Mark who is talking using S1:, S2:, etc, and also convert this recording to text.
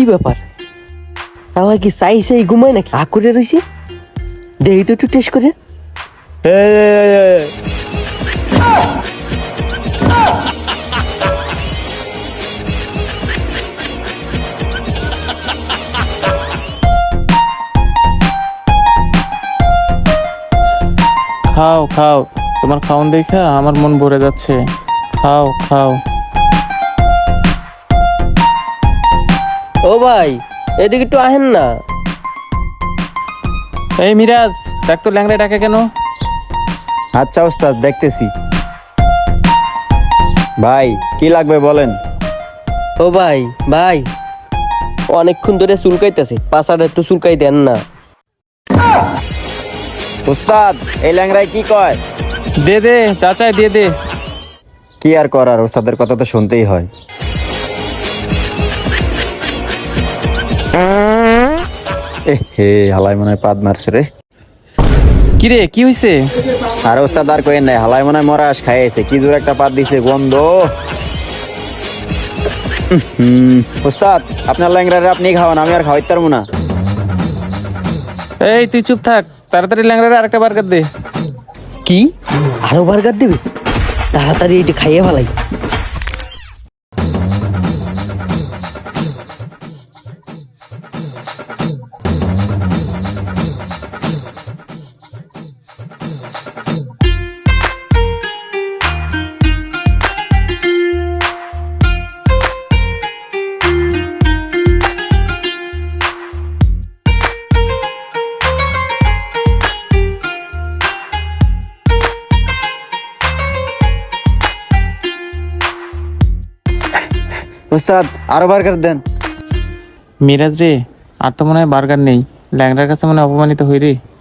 S1: কি ব্যাপার? আমার কি চাই চাই ঘুমায় নাকি? আ করে রয়েছি দেহি তো একটু টেস্ট করে।
S2: খাও খাও। তোমার খাওন দেখা আমার মন ভরে যাচ্ছে। খাও খাও।
S1: ও ভাই এদিকে একটু আহেন না।
S2: এই মিরাজ দেখ তো ল্যাংড়া ডাকে কেন?
S3: আচ্ছা ওস্তাদ দেখতেছি। ভাই কি লাগবে বলেন?
S1: ও ভাই ভাই অনেকক্ষণ ধরে চুলকাইতেছে পাশাটা একটু চুলকাই দেন না।
S3: ওস্তাদ এই ল্যাংরায় কি কয়?
S2: দে দে চাচাই দিয়ে দে।
S3: কি আর করার ওস্তাদের কথা তো শুনতেই হয়। এ হে হালাই মনে হয় পাদ মারছে রে।
S2: কি রে কি হয়েছে
S3: আর ওস্তাদ আর নাই হালাই মনে হয় মরাস কি জোর একটা পাত দিছে গন্ধ। হুম ওস্তাদ আপনার ল্যাংরারে আপনি খাওয়ান আমি আর খাওয়াইতে পারব না।
S2: এই তুই চুপ থাক তাড়াতাড়ি ল্যাংড়া আরেকটা বার্গার দে।
S1: কি? আরও বার্গার দেবে? তাড়াতাড়ি এটি খাইয়ে ফেলাই।
S3: ওস্তাদ আরও বার্গার দেন।
S2: মিরাজ রে, আর তো মনে হয় বার্গার নেই। ল্যাংড়ার কাছে মনে হয় অপমানিত হই রে।